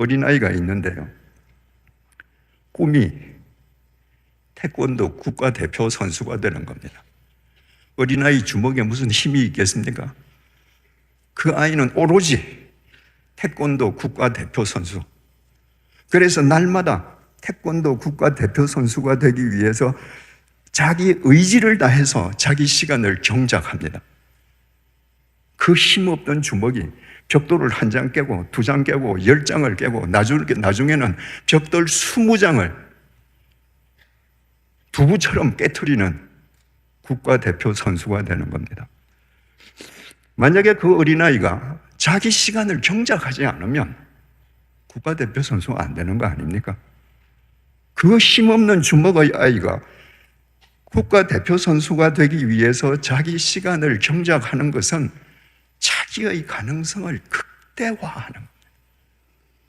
어린아이가 있는데요. 꿈이 태권도 국가대표 선수가 되는 겁니다. 어린아이 주먹에 무슨 힘이 있겠습니까? 그 아이는 오로지 태권도 국가대표 선수. 그래서 날마다 태권도 국가대표 선수가 되기 위해서 자기 의지를 다해서 자기 시간을 경작합니다. 그 힘없던 주먹이 벽돌을 한 장 깨고 두 장 깨고 열 장을 깨고 나중, 나중에는 벽돌 스무 장을 두부처럼 깨트리는 국가대표 선수가 되는 겁니다. 만약에 그 어린아이가 자기 시간을 경작하지 않으면 국가대표 선수가 안 되는 거 아닙니까? 그 힘없는 주먹의 아이가 국가대표 선수가 되기 위해서 자기 시간을 경작하는 것은 자기의 가능성을 극대화하는